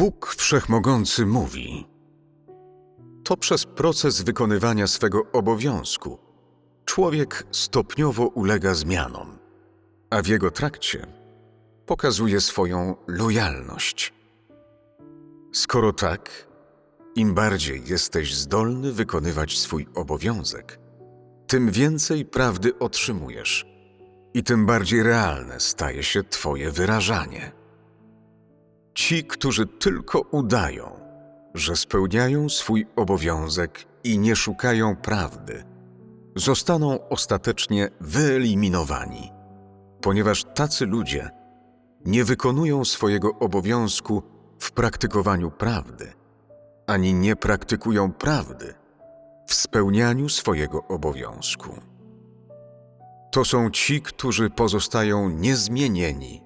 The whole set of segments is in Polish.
Bóg Wszechmogący mówi: To przez proces wykonywania swego obowiązku człowiek stopniowo ulega zmianom, a w jego trakcie pokazuje swoją lojalność. Skoro tak, im bardziej jesteś zdolny wykonywać swój obowiązek, tym więcej prawdy otrzymujesz i tym bardziej realne staje się Twoje wyrażanie. Ci, którzy tylko udają, że spełniają swój obowiązek i nie szukają prawdy, zostaną ostatecznie wyeliminowani, ponieważ tacy ludzie nie wykonują swojego obowiązku w praktykowaniu prawdy, ani nie praktykują prawdy w spełnianiu swojego obowiązku. To są ci, którzy pozostają niezmienieni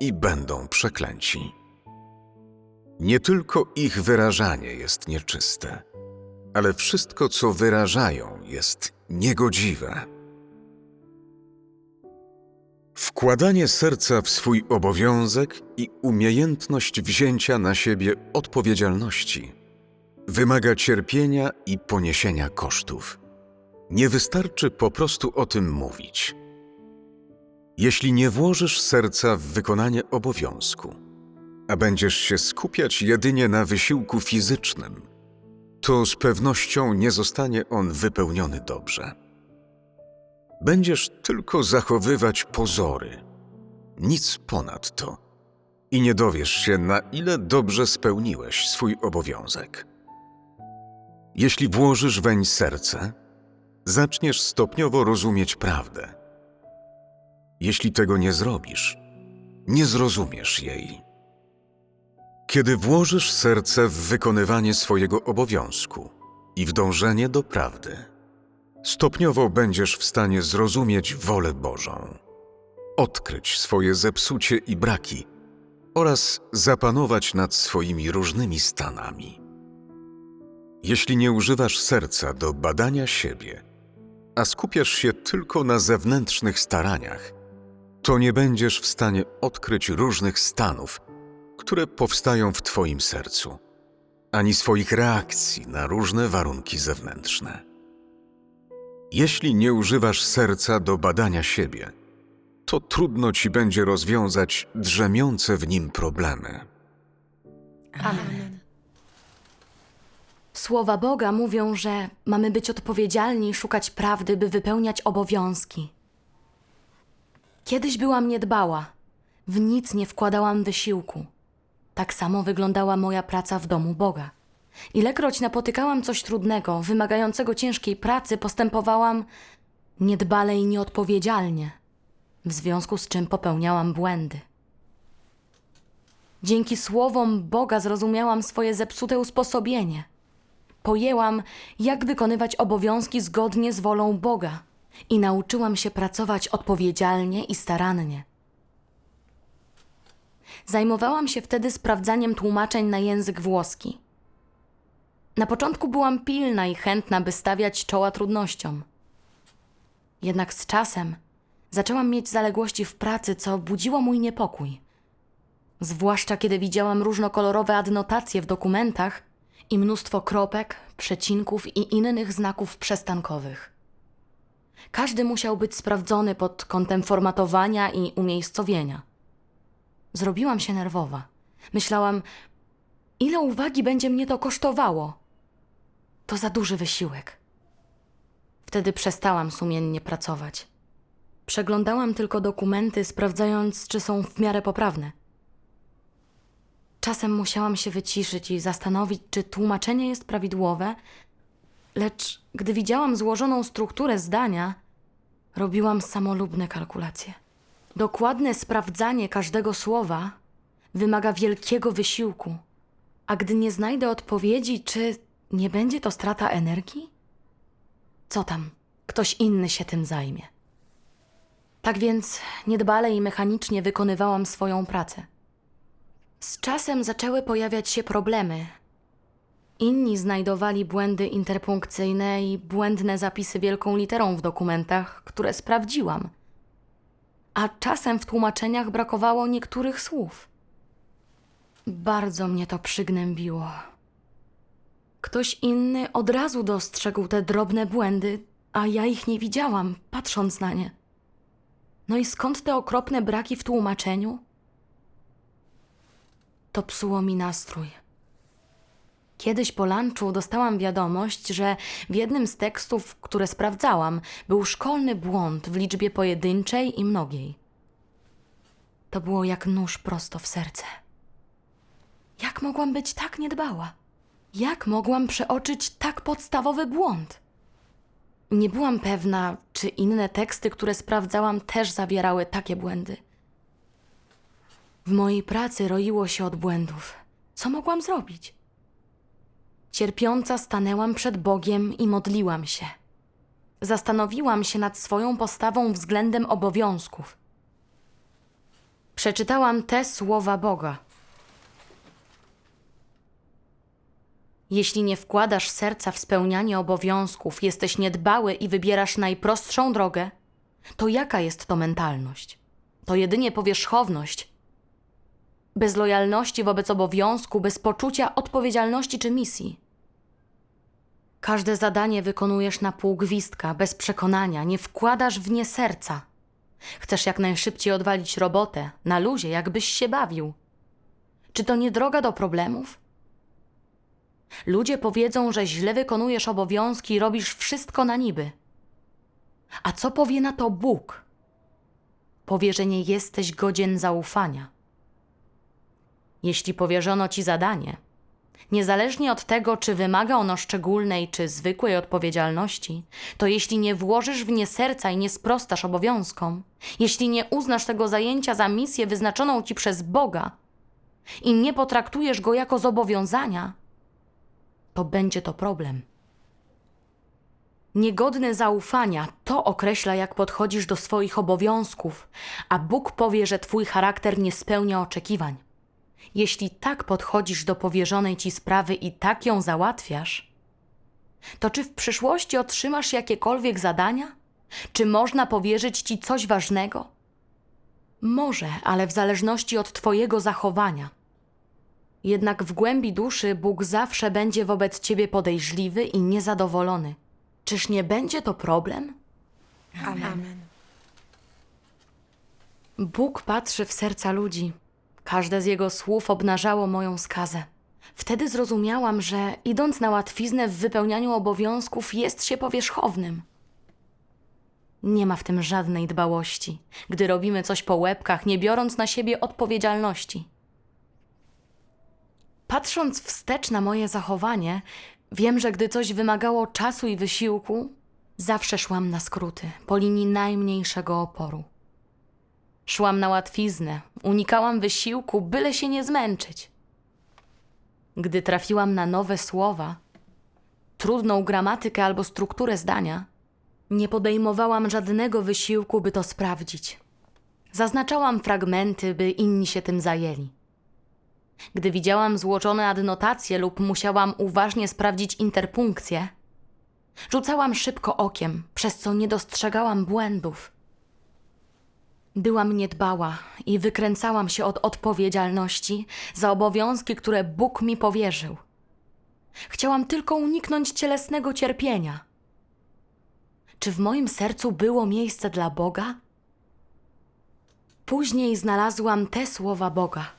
i będą przeklęci. Nie tylko ich wyrażanie jest nieczyste, ale wszystko, co wyrażają, jest niegodziwe. Wkładanie serca w swój obowiązek i umiejętność wzięcia na siebie odpowiedzialności wymaga cierpienia i poniesienia kosztów. Nie wystarczy po prostu o tym mówić. Jeśli nie włożysz serca w wykonanie obowiązku, a będziesz się skupiać jedynie na wysiłku fizycznym, to z pewnością nie zostanie on wypełniony dobrze. Będziesz tylko zachowywać pozory, nic ponad to, i nie dowiesz się, na ile dobrze spełniłeś swój obowiązek. Jeśli włożysz weń serce, zaczniesz stopniowo rozumieć prawdę. Jeśli tego nie zrobisz, nie zrozumiesz jej. Kiedy włożysz serce w wykonywanie swojego obowiązku i w dążenie do prawdy, stopniowo będziesz w stanie zrozumieć wolę Bożą, odkryć swoje zepsucie i braki oraz zapanować nad swoimi różnymi stanami. Jeśli nie używasz serca do badania siebie, a skupiasz się tylko na zewnętrznych staraniach, to nie będziesz w stanie odkryć różnych stanów, które powstają w Twoim sercu, ani swoich reakcji na różne warunki zewnętrzne. Jeśli nie używasz serca do badania siebie, to trudno ci będzie rozwiązać drzemiące w nim problemy. Amen. Słowa Boga mówią, że mamy być odpowiedzialni i szukać prawdy, by wypełniać obowiązki. Kiedyś byłam niedbała, w nic nie wkładałam wysiłku. Tak samo wyglądała moja praca w domu Boga. Ilekroć napotykałam coś trudnego, wymagającego ciężkiej pracy, postępowałam niedbale i nieodpowiedzialnie, w związku z czym popełniałam błędy. Dzięki słowom Boga zrozumiałam swoje zepsute usposobienie. Pojęłam, jak wykonywać obowiązki zgodnie z wolą Boga i nauczyłam się pracować odpowiedzialnie i starannie. Zajmowałam się wtedy sprawdzaniem tłumaczeń na język włoski. Na początku byłam pilna i chętna, by stawiać czoła trudnościom. Jednak z czasem zaczęłam mieć zaległości w pracy, co budziło mój niepokój. Zwłaszcza kiedy widziałam różnokolorowe adnotacje w dokumentach i mnóstwo kropek, przecinków i innych znaków przestankowych. Każdy musiał być sprawdzony pod kątem formatowania i umiejscowienia. Zrobiłam się nerwowa. Myślałam, ile uwagi będzie mnie to kosztowało. To za duży wysiłek. Wtedy przestałam sumiennie pracować. Przeglądałam tylko dokumenty, sprawdzając, czy są w miarę poprawne. Czasem musiałam się wyciszyć i zastanowić, czy tłumaczenie jest prawidłowe, lecz gdy widziałam złożoną strukturę zdania, robiłam samolubne kalkulacje. Dokładne sprawdzanie każdego słowa wymaga wielkiego wysiłku, a gdy nie znajdę odpowiedzi, czy nie będzie to strata energii? Co tam, ktoś inny się tym zajmie. Tak więc niedbale i mechanicznie wykonywałam swoją pracę. Z czasem zaczęły pojawiać się problemy. Inni znajdowali błędy interpunkcyjne i błędne zapisy wielką literą w dokumentach, które sprawdziłam. A czasem w tłumaczeniach brakowało niektórych słów. Bardzo mnie to przygnębiło. Ktoś inny od razu dostrzegł te drobne błędy, a ja ich nie widziałam, patrząc na nie. No i skąd te okropne braki w tłumaczeniu? To psuło mi nastrój. Kiedyś po lunchu dostałam wiadomość, że w jednym z tekstów, które sprawdzałam, był szkolny błąd w liczbie pojedynczej i mnogiej. To było jak nóż prosto w serce. Jak mogłam być tak niedbała? Jak mogłam przeoczyć tak podstawowy błąd? Nie byłam pewna, czy inne teksty, które sprawdzałam, też zawierały takie błędy. W mojej pracy roiło się od błędów. Co mogłam zrobić? Cierpiąca stanęłam przed Bogiem i modliłam się. Zastanowiłam się nad swoją postawą względem obowiązków. Przeczytałam te słowa Boga. Jeśli nie wkładasz serca w spełnianie obowiązków, jesteś niedbały i wybierasz najprostszą drogę, to jaka jest to mentalność? To jedynie powierzchowność. Bez lojalności wobec obowiązku, bez poczucia odpowiedzialności czy misji. Każde zadanie wykonujesz na pół gwizdka, bez przekonania, nie wkładasz w nie serca. Chcesz jak najszybciej odwalić robotę, na luzie, jakbyś się bawił. Czy to nie droga do problemów? Ludzie powiedzą, że źle wykonujesz obowiązki i robisz wszystko na niby. A co powie na to Bóg? Powie, że nie jesteś godzien zaufania. Jeśli powierzono ci zadanie, niezależnie od tego, czy wymaga ono szczególnej czy zwykłej odpowiedzialności, to jeśli nie włożysz w nie serca i nie sprostasz obowiązkom, jeśli nie uznasz tego zajęcia za misję wyznaczoną ci przez Boga i nie potraktujesz go jako zobowiązania, to będzie to problem. Niegodny zaufania to określa, jak podchodzisz do swoich obowiązków, a Bóg powie, że twój charakter nie spełnia oczekiwań. Jeśli tak podchodzisz do powierzonej ci sprawy i tak ją załatwiasz, to czy w przyszłości otrzymasz jakiekolwiek zadania? Czy można powierzyć ci coś ważnego? Może, ale w zależności od twojego zachowania. Jednak w głębi duszy Bóg zawsze będzie wobec ciebie podejrzliwy i niezadowolony. Czyż nie będzie to problem? Amen. Bóg patrzy w serca ludzi. Każde z jego słów obnażało moją skazę. Wtedy zrozumiałam, że idąc na łatwiznę w wypełnianiu obowiązków jest się powierzchownym. Nie ma w tym żadnej dbałości, gdy robimy coś po łebkach, nie biorąc na siebie odpowiedzialności. Patrząc wstecz na moje zachowanie, wiem, że gdy coś wymagało czasu i wysiłku, zawsze szłam na skróty, po linii najmniejszego oporu. Szłam na łatwiznę, unikałam wysiłku, byle się nie zmęczyć. Gdy trafiłam na nowe słowa, trudną gramatykę albo strukturę zdania, nie podejmowałam żadnego wysiłku, by to sprawdzić. Zaznaczałam fragmenty, by inni się tym zajęli. Gdy widziałam złożone adnotacje lub musiałam uważnie sprawdzić interpunkcję, rzucałam szybko okiem, przez co nie dostrzegałam błędów. Byłam niedbała i wykręcałam się od odpowiedzialności za obowiązki, które Bóg mi powierzył. Chciałam tylko uniknąć cielesnego cierpienia. Czy w moim sercu było miejsce dla Boga? Później znalazłam te słowa Boga.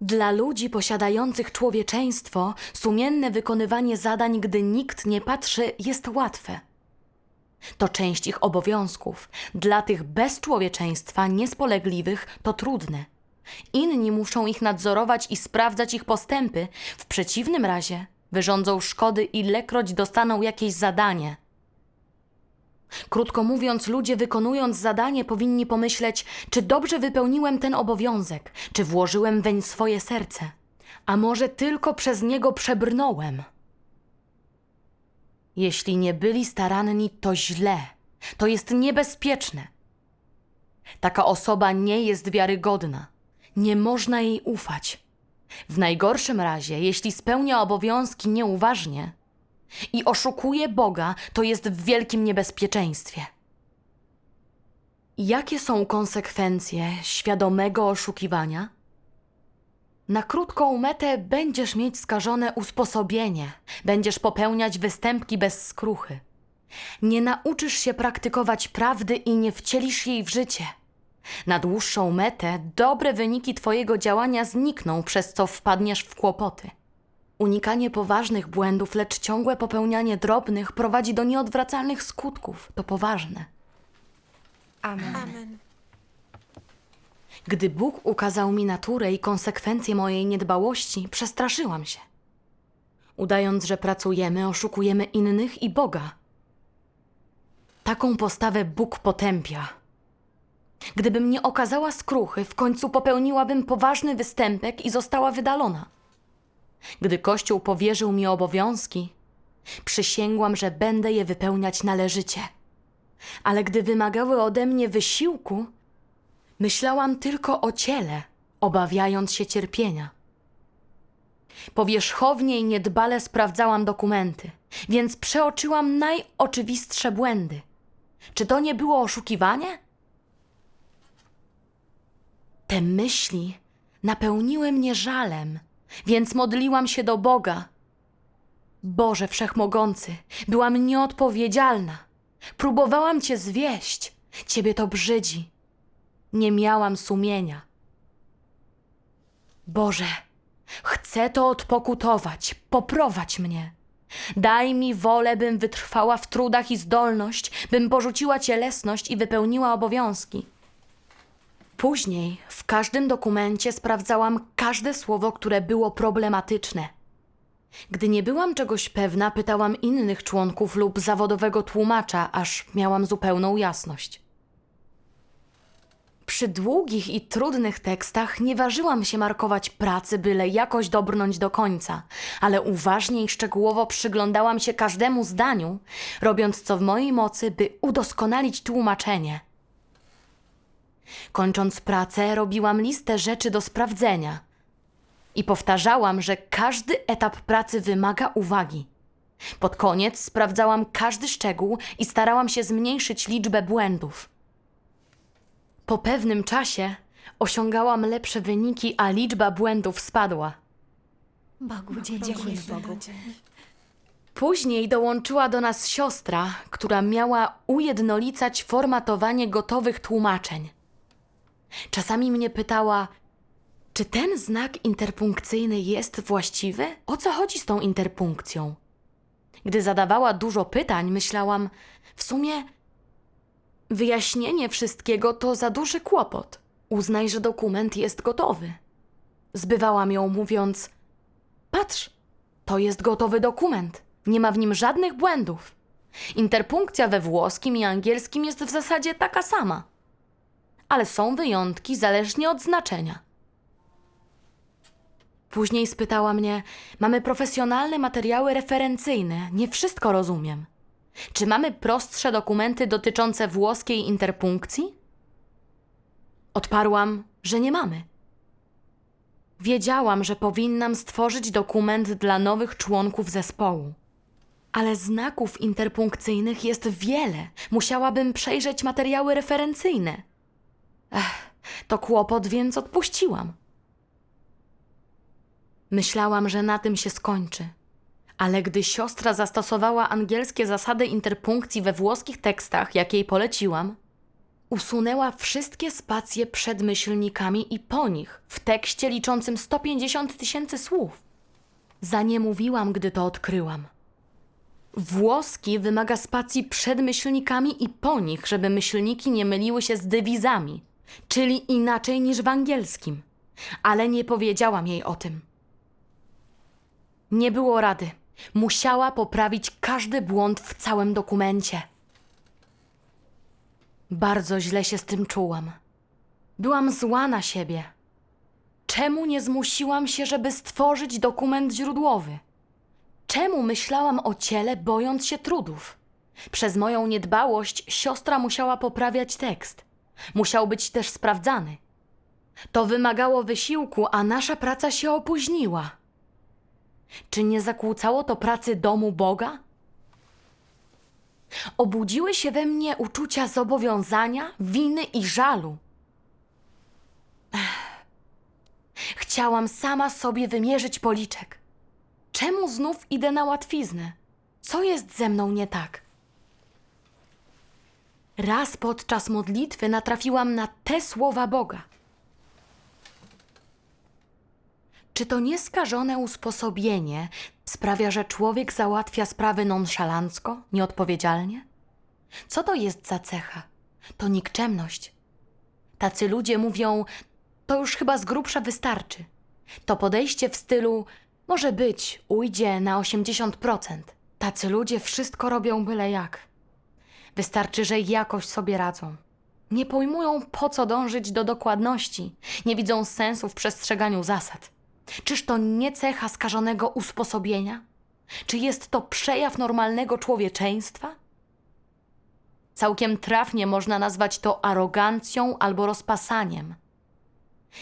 Dla ludzi posiadających człowieczeństwo, sumienne wykonywanie zadań, gdy nikt nie patrzy, jest łatwe. To część ich obowiązków. Dla tych bez człowieczeństwa, niespolegliwych, to trudne. Inni muszą ich nadzorować i sprawdzać ich postępy. W przeciwnym razie wyrządzą szkody, ilekroć dostaną jakieś zadanie. Krótko mówiąc, ludzie wykonując zadanie powinni pomyśleć, czy dobrze wypełniłem ten obowiązek, czy włożyłem weń swoje serce, a może tylko przez niego przebrnąłem. Jeśli nie byli staranni, to źle, to jest niebezpieczne. Taka osoba nie jest wiarygodna, nie można jej ufać. W najgorszym razie, jeśli spełnia obowiązki nieuważnie i oszukuje Boga, to jest w wielkim niebezpieczeństwie. Jakie są konsekwencje świadomego oszukiwania? Na krótką metę będziesz mieć skażone usposobienie, będziesz popełniać występki bez skruchy. Nie nauczysz się praktykować prawdy i nie wcielisz jej w życie. Na dłuższą metę dobre wyniki Twojego działania znikną, przez co wpadniesz w kłopoty. Unikanie poważnych błędów, lecz ciągłe popełnianie drobnych prowadzi do nieodwracalnych skutków. To poważne. Amen. Amen. Gdy Bóg ukazał mi naturę i konsekwencje mojej niedbałości, przestraszyłam się. Udając, że pracujemy, oszukujemy innych i Boga. Taką postawę Bóg potępia. Gdybym nie okazała skruchy, w końcu popełniłabym poważny występek i została wydalona. Gdy Kościół powierzył mi obowiązki, przysięgłam, że będę je wypełniać należycie. Ale gdy wymagały ode mnie wysiłku, Myślałam tylko o ciele, obawiając się cierpienia. Powierzchownie i niedbale sprawdzałam dokumenty, więc przeoczyłam najoczywistsze błędy. Czy to nie było oszukiwanie? Te myśli napełniły mnie żalem, więc modliłam się do Boga. Boże Wszechmogący, byłam nieodpowiedzialna. Próbowałam Cię zwieść. Ciebie to brzydzi. Nie miałam sumienia. Boże, chcę to odpokutować. Poprowadź mnie. Daj mi wolę, bym wytrwała w trudach i zdolność, bym porzuciła cielesność i wypełniła obowiązki. Później w każdym dokumencie sprawdzałam każde słowo, które było problematyczne. Gdy nie byłam czegoś pewna, pytałam innych członków lub zawodowego tłumacza, aż miałam zupełną jasność. Przy długich i trudnych tekstach nie ważyłam się markować pracy, byle jakoś dobrnąć do końca, ale uważnie i szczegółowo przyglądałam się każdemu zdaniu, robiąc co w mojej mocy, by udoskonalić tłumaczenie. Kończąc pracę, robiłam listę rzeczy do sprawdzenia i powtarzałam, że każdy etap pracy wymaga uwagi. Pod koniec sprawdzałam każdy szczegół i starałam się zmniejszyć liczbę błędów. Po pewnym czasie osiągałam lepsze wyniki, a liczba błędów spadła. Bogu dziękuję Bogu. Później dołączyła do nas siostra, która miała ujednolicać formatowanie gotowych tłumaczeń. Czasami mnie pytała, czy ten znak interpunkcyjny jest właściwy? O co chodzi z tą interpunkcją? Gdy zadawała dużo pytań, myślałam, w sumie Wyjaśnienie wszystkiego to za duży kłopot. Uznaj, że dokument jest gotowy. Zbywałam ją mówiąc: Patrz, to jest gotowy dokument. Nie ma w nim żadnych błędów. Interpunkcja we włoskim i angielskim jest w zasadzie taka sama. Ale są wyjątki zależnie od znaczenia. Później spytała mnie: Mamy profesjonalne materiały referencyjne, nie wszystko rozumiem. Czy mamy prostsze dokumenty dotyczące włoskiej interpunkcji? Odparłam, że nie mamy. Wiedziałam, że powinnam stworzyć dokument dla nowych członków zespołu. Ale znaków interpunkcyjnych jest wiele. Musiałabym przejrzeć materiały referencyjne. Ech, to kłopot, więc odpuściłam. Myślałam, że na tym się skończy. Ale gdy siostra zastosowała angielskie zasady interpunkcji we włoskich tekstach, jak jej poleciłam, usunęła wszystkie spacje przed myślnikami i po nich w tekście liczącym 150 tysięcy słów. Zaniemówiłam, gdy to odkryłam. Włoski wymaga spacji przed myślnikami i po nich, żeby myślniki nie myliły się z dywizami, czyli inaczej niż w angielskim. Ale nie powiedziałam jej o tym. Nie było rady. Musiała poprawić każdy błąd w całym dokumencie. Bardzo źle się z tym czułam. Byłam zła na siebie. Czemu nie zmusiłam się, żeby stworzyć dokument źródłowy? Czemu myślałam o ciele, bojąc się trudów? Przez moją niedbałość siostra musiała poprawiać tekst. Musiał być też sprawdzany. To wymagało wysiłku, a nasza praca się opóźniła. Czy nie zakłócało to pracy domu Boga? obudziły się we mnie uczucia zobowiązania, winy i żalu. Chciałam sama sobie wymierzyć policzek. Czemu znów idę na łatwiznę? Co jest ze mną nie tak? Raz podczas modlitwy natrafiłam na te słowa Boga. Czy to nieskażone usposobienie sprawia, że człowiek załatwia sprawy nonszalancko, nieodpowiedzialnie? Co to jest za cecha? To nikczemność. Tacy ludzie mówią, to już chyba z grubsza wystarczy. To podejście w stylu, może być, ujdzie na 80%. Tacy ludzie wszystko robią byle jak. Wystarczy, że jakoś sobie radzą. Nie pojmują, po co dążyć do dokładności, nie widzą sensu w przestrzeganiu zasad. Czyż to nie cecha skażonego usposobienia? Czy jest to przejaw normalnego człowieczeństwa? Całkiem trafnie można nazwać to arogancją albo rozpasaniem.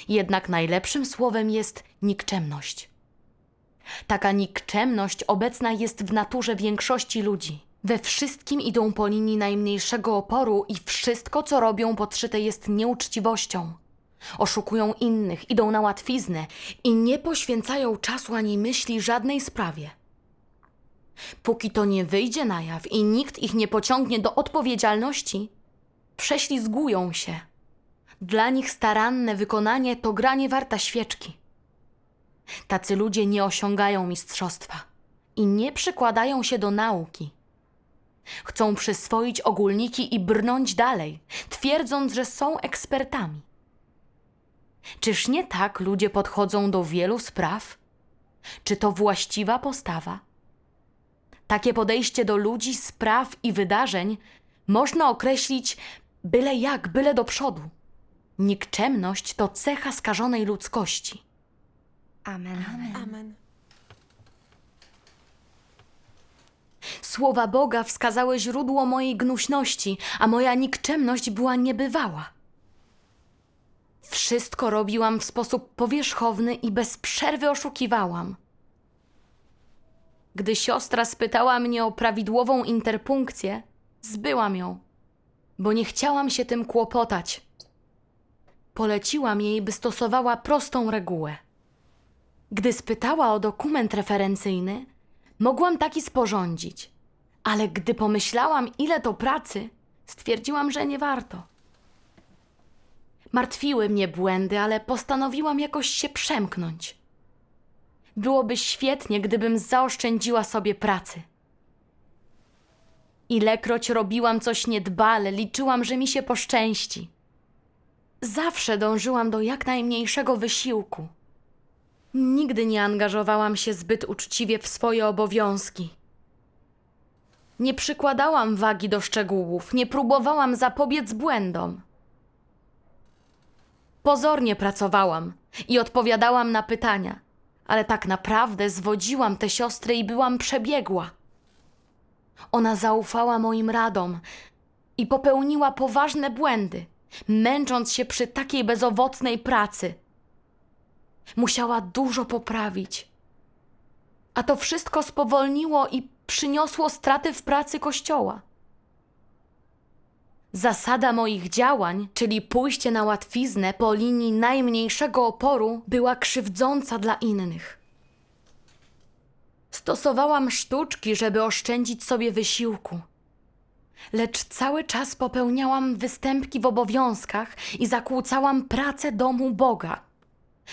Jednak najlepszym słowem jest nikczemność. Taka nikczemność obecna jest w naturze większości ludzi. We wszystkim idą po linii najmniejszego oporu i wszystko, co robią, podszyte jest nieuczciwością. Oszukują innych, idą na łatwiznę i nie poświęcają czasu ani myśli żadnej sprawie. Póki to nie wyjdzie na jaw i nikt ich nie pociągnie do odpowiedzialności, prześlizgują się. Dla nich staranne wykonanie to granie warta świeczki. Tacy ludzie nie osiągają mistrzostwa i nie przykładają się do nauki. Chcą przyswoić ogólniki i brnąć dalej, twierdząc, że są ekspertami. Czyż nie tak ludzie podchodzą do wielu spraw? Czy to właściwa postawa? Takie podejście do ludzi, spraw i wydarzeń można określić byle jak, byle do przodu. Nikczemność to cecha skażonej ludzkości. Amen. Amen. Słowa Boga wskazały źródło mojej gnuśności, a moja nikczemność była niebywała. Wszystko robiłam w sposób powierzchowny i bez przerwy oszukiwałam. Gdy siostra spytała mnie o prawidłową interpunkcję, zbyłam ją, bo nie chciałam się tym kłopotać. Poleciłam jej, by stosowała prostą regułę. Gdy spytała o dokument referencyjny, mogłam taki sporządzić, ale gdy pomyślałam, ile to pracy, stwierdziłam, że nie warto. Martwiły mnie błędy, ale postanowiłam jakoś się przemknąć. Byłoby świetnie, gdybym zaoszczędziła sobie pracy. Ilekroć robiłam coś niedbale, liczyłam, że mi się poszczęści. Zawsze dążyłam do jak najmniejszego wysiłku. Nigdy nie angażowałam się zbyt uczciwie w swoje obowiązki. Nie przykładałam wagi do szczegółów, nie próbowałam zapobiec błędom. Pozornie pracowałam i odpowiadałam na pytania, ale tak naprawdę zwodziłam tę siostrę i byłam przebiegła. Ona zaufała moim radom i popełniła poważne błędy, męcząc się przy takiej bezowocnej pracy. Musiała dużo poprawić. A to wszystko spowolniło i przyniosło straty w pracy kościoła. Zasada moich działań, czyli pójście na łatwiznę po linii najmniejszego oporu, była krzywdząca dla innych. Stosowałam sztuczki, żeby oszczędzić sobie wysiłku. Lecz cały czas popełniałam występki w obowiązkach i zakłócałam pracę domu Boga.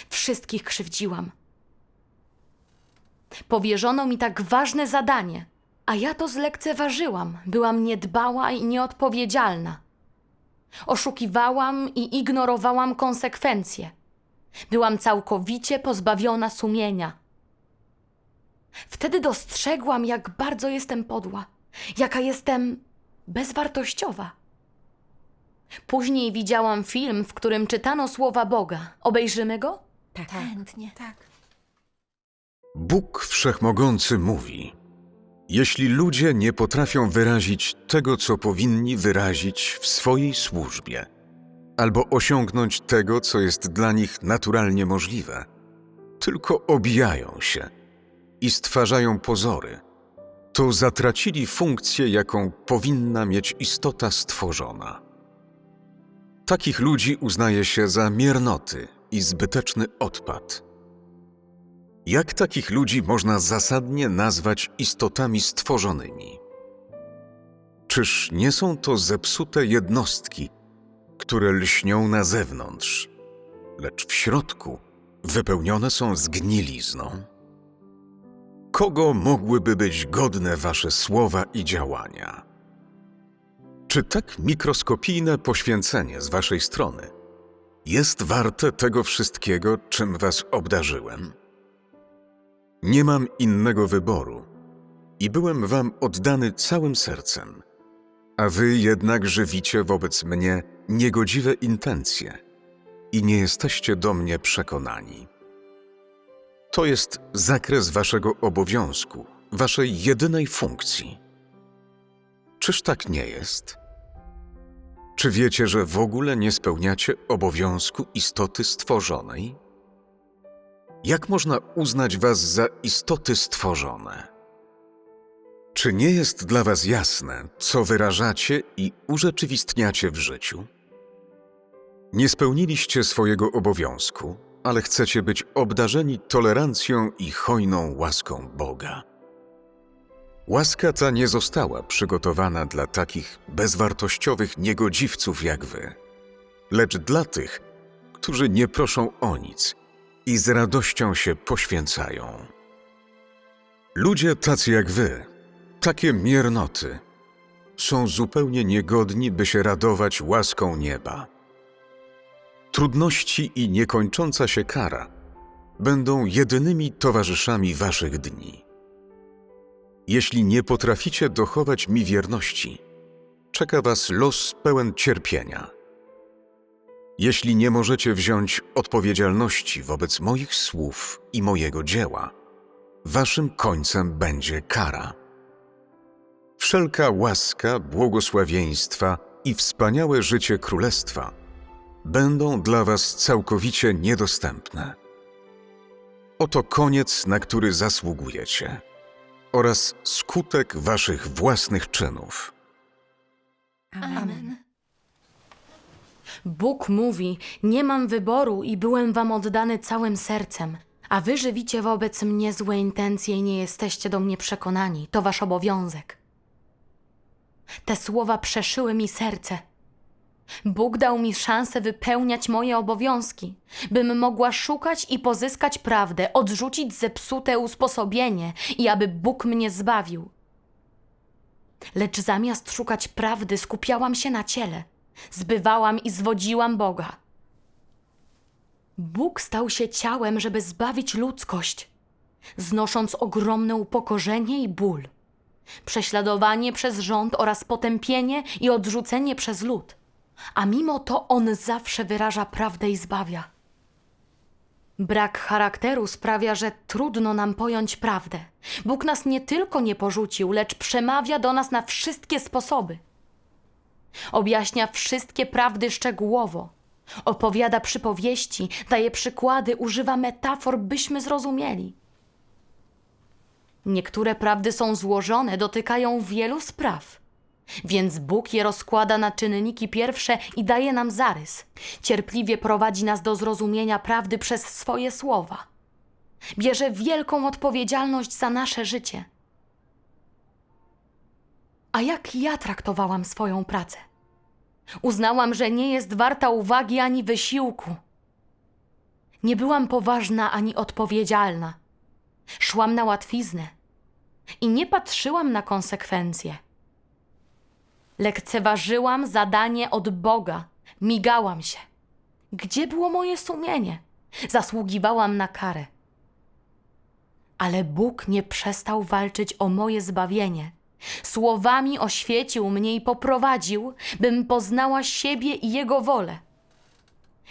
Wszystkich krzywdziłam. Powierzono mi tak ważne zadanie, a ja to zlekceważyłam. Byłam niedbała i nieodpowiedzialna. Oszukiwałam i ignorowałam konsekwencje. Byłam całkowicie pozbawiona sumienia. Wtedy dostrzegłam, jak bardzo jestem podła, jaka jestem bezwartościowa. Później widziałam film, w którym czytano słowa Boga. Obejrzymy go? Tak. Chętnie. Tak. Bóg Wszechmogący mówi: Jeśli ludzie nie potrafią wyrazić tego, co powinni wyrazić w swojej służbie, albo osiągnąć tego, co jest dla nich naturalnie możliwe, tylko obijają się i stwarzają pozory, to zatracili funkcję, jaką powinna mieć istota stworzona. Takich ludzi uznaje się za miernoty i zbyteczny odpad. Jak takich ludzi można zasadnie nazwać istotami stworzonymi? Czyż nie są to zepsute jednostki, które lśnią na zewnątrz, lecz w środku wypełnione są zgnilizną? Kogo mogłyby być godne wasze słowa i działania? Czy tak mikroskopijne poświęcenie z waszej strony jest warte tego wszystkiego, czym was obdarzyłem? Nie mam innego wyboru i byłem wam oddany całym sercem, a wy jednak żywicie wobec mnie niegodziwe intencje i nie jesteście do mnie przekonani. To jest zakres waszego obowiązku, waszej jedynej funkcji. Czyż tak nie jest? Czy wiecie, że w ogóle nie spełniacie obowiązku istoty stworzonej? Jak można uznać was za istoty stworzone? Czy nie jest dla was jasne, co wyrażacie i urzeczywistniacie w życiu? Nie spełniliście swojego obowiązku, ale chcecie być obdarzeni tolerancją i hojną łaską Boga. Łaska ta nie została przygotowana dla takich bezwartościowych niegodziwców jak wy, lecz dla tych, którzy nie proszą o nic i z radością się poświęcają. Ludzie tacy jak wy, takie miernoty, są zupełnie niegodni, by się radować łaską nieba. Trudności i niekończąca się kara będą jedynymi towarzyszami waszych dni. Jeśli nie potraficie dochować mi wierności, czeka was los pełen cierpienia. Jeśli nie możecie wziąć odpowiedzialności wobec moich słów i mojego dzieła, waszym końcem będzie kara. Wszelka łaska, błogosławieństwa i wspaniałe życie królestwa będą dla was całkowicie niedostępne. Oto koniec, na który zasługujecie, oraz skutek waszych własnych czynów. Amen. Bóg mówi: Nie mam wyboru i byłem wam oddany całym sercem. A wy żywicie wobec mnie złe intencje i nie jesteście do mnie przekonani. To wasz obowiązek. Te słowa przeszyły mi serce. Bóg dał mi szansę wypełniać moje obowiązki, bym mogła szukać i pozyskać prawdę, odrzucić zepsute usposobienie i aby Bóg mnie zbawił. Lecz zamiast szukać prawdy, skupiałam się na ciele, zbywałam i zwodziłam Boga. Bóg stał się ciałem, żeby zbawić ludzkość, znosząc ogromne upokorzenie i ból, prześladowanie przez rząd oraz potępienie i odrzucenie przez lud. A mimo to on zawsze wyraża prawdę i zbawia. Brak charakteru sprawia, że trudno nam pojąć prawdę. Bóg nas nie tylko nie porzucił, lecz przemawia do nas na wszystkie sposoby. Objaśnia wszystkie prawdy szczegółowo. Opowiada przypowieści, daje przykłady, używa metafor, byśmy zrozumieli. Niektóre prawdy są złożone, dotykają wielu spraw. Więc Bóg je rozkłada na czynniki pierwsze i daje nam zarys. Cierpliwie prowadzi nas do zrozumienia prawdy przez swoje słowa. Bierze wielką odpowiedzialność za nasze życie. A jak ja traktowałam swoją pracę? Uznałam, że nie jest warta uwagi ani wysiłku. Nie byłam poważna ani odpowiedzialna. Szłam na łatwiznę i nie patrzyłam na konsekwencje. Lekceważyłam zadanie od Boga, migałam się. Gdzie było moje sumienie? Zasługiwałam na karę. Ale Bóg nie przestał walczyć o moje zbawienie. Słowami oświecił mnie i poprowadził, bym poznała siebie i Jego wolę.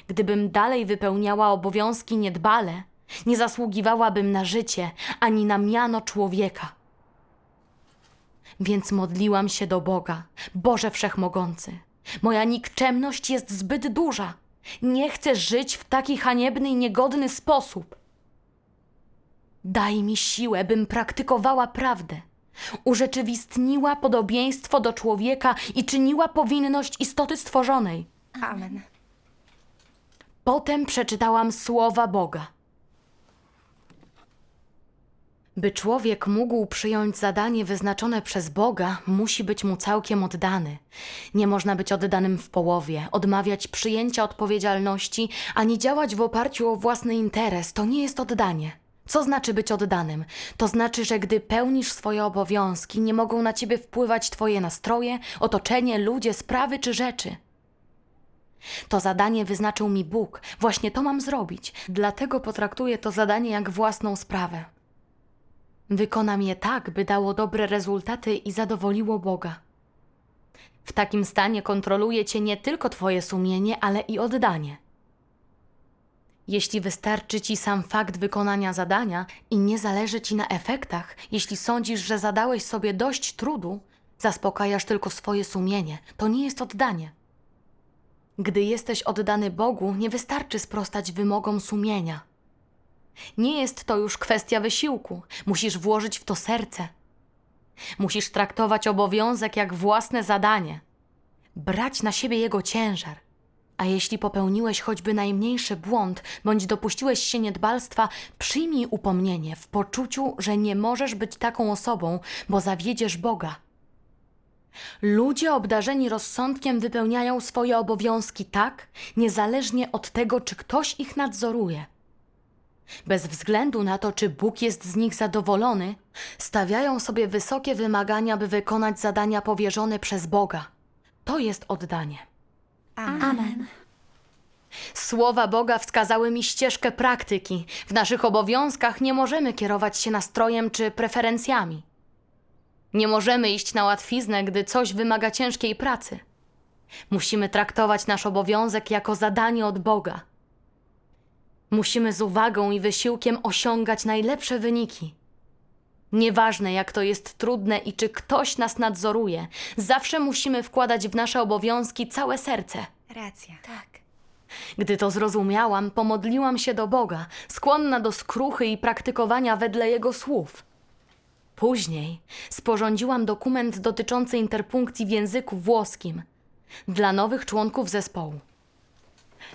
Gdybym dalej wypełniała obowiązki niedbale, nie zasługiwałabym na życie ani na miano człowieka. Więc modliłam się do Boga, Boże Wszechmogący. Moja nikczemność jest zbyt duża. Nie chcę żyć w taki haniebny i niegodny sposób. Daj mi siłę, bym praktykowała prawdę, Urzeczywistniła podobieństwo do człowieka i czyniła powinność istoty stworzonej. Amen. Potem przeczytałam słowa Boga. By człowiek mógł przyjąć zadanie wyznaczone przez Boga, musi być mu całkiem oddany. Nie można być oddanym w połowie, odmawiać przyjęcia odpowiedzialności, ani działać w oparciu o własny interes. To nie jest oddanie. Co znaczy być oddanym? To znaczy, że gdy pełnisz swoje obowiązki, nie mogą na ciebie wpływać twoje nastroje, otoczenie, ludzie, sprawy czy rzeczy. To zadanie wyznaczył mi Bóg. Właśnie to mam zrobić. Dlatego potraktuję to zadanie jak własną sprawę. Wykonam je tak, by dało dobre rezultaty i zadowoliło Boga. W takim stanie kontroluje cię nie tylko twoje sumienie, ale i oddanie. Jeśli wystarczy ci sam fakt wykonania zadania i nie zależy ci na efektach, jeśli sądzisz, że zadałeś sobie dość trudu, zaspokajasz tylko swoje sumienie. To nie jest oddanie. Gdy jesteś oddany Bogu, nie wystarczy sprostać wymogom sumienia. Nie jest to już kwestia wysiłku, musisz włożyć w to serce. Musisz traktować obowiązek jak własne zadanie, brać na siebie jego ciężar. A jeśli popełniłeś choćby najmniejszy błąd, bądź dopuściłeś się niedbalstwa, przyjmij upomnienie w poczuciu, że nie możesz być taką osobą, bo zawiedziesz Boga. Ludzie obdarzeni rozsądkiem wypełniają swoje obowiązki tak, niezależnie od tego, czy ktoś ich nadzoruje. Bez względu na to, czy Bóg jest z nich zadowolony, stawiają sobie wysokie wymagania, by wykonać zadania powierzone przez Boga. To jest oddanie. Amen. Słowa Boga wskazały mi ścieżkę praktyki. W naszych obowiązkach nie możemy kierować się nastrojem czy preferencjami. Nie możemy iść na łatwiznę, gdy coś wymaga ciężkiej pracy. Musimy traktować nasz obowiązek jako zadanie od Boga. Musimy z uwagą i wysiłkiem osiągać najlepsze wyniki. Nieważne, jak to jest trudne i czy ktoś nas nadzoruje, zawsze musimy wkładać w nasze obowiązki całe serce. Racja. Tak. Gdy to zrozumiałam, pomodliłam się do Boga, skłonna do skruchy i praktykowania wedle Jego słów. Później sporządziłam dokument dotyczący interpunkcji w języku włoskim dla nowych członków zespołu.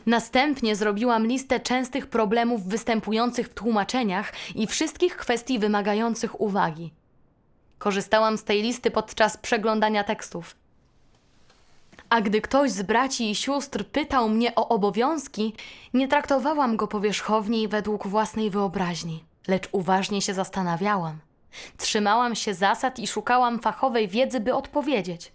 Następnie zrobiłam listę częstych problemów występujących w tłumaczeniach i wszystkich kwestii wymagających uwagi. Korzystałam z tej listy podczas przeglądania tekstów. A gdy ktoś z braci i sióstr pytał mnie o obowiązki, nie traktowałam go powierzchownie i według własnej wyobraźni, lecz uważnie się zastanawiałam. Trzymałam się zasad i szukałam fachowej wiedzy, by odpowiedzieć.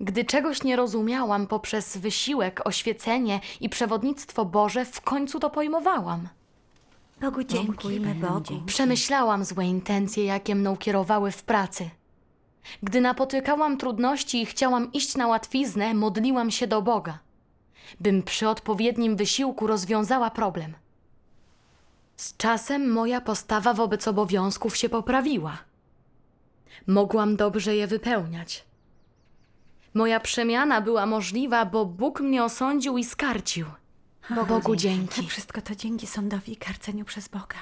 Gdy czegoś nie rozumiałam poprzez wysiłek, oświecenie i przewodnictwo Boże, w końcu to pojmowałam. Bogu dziękujmy Bogu. Przemyślałam złe intencje, jakie mną kierowały w pracy. Gdy napotykałam trudności i chciałam iść na łatwiznę, modliłam się do Boga, bym przy odpowiednim wysiłku rozwiązała problem. Z czasem moja postawa wobec obowiązków się poprawiła. Mogłam dobrze je wypełniać. Moja przemiana była możliwa, bo Bóg mnie osądził i skarcił. Bogu dzięki. Wszystko to dzięki sądowi i karceniu przez Boga.